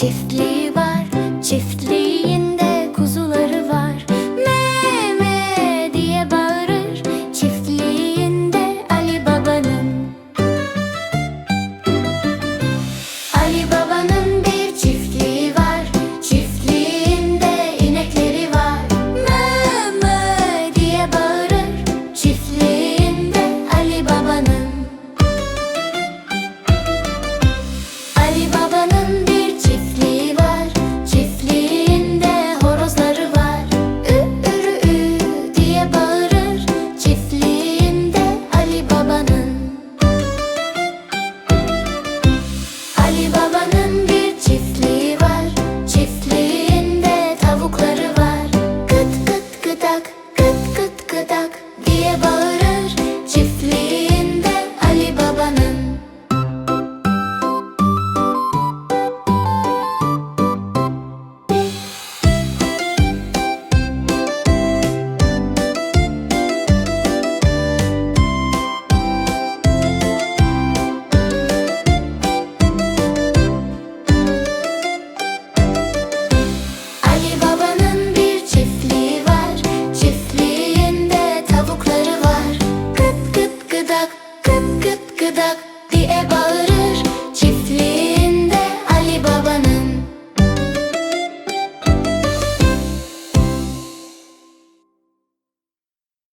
çiftlik кидак, кид, кид, кидак, ти еба.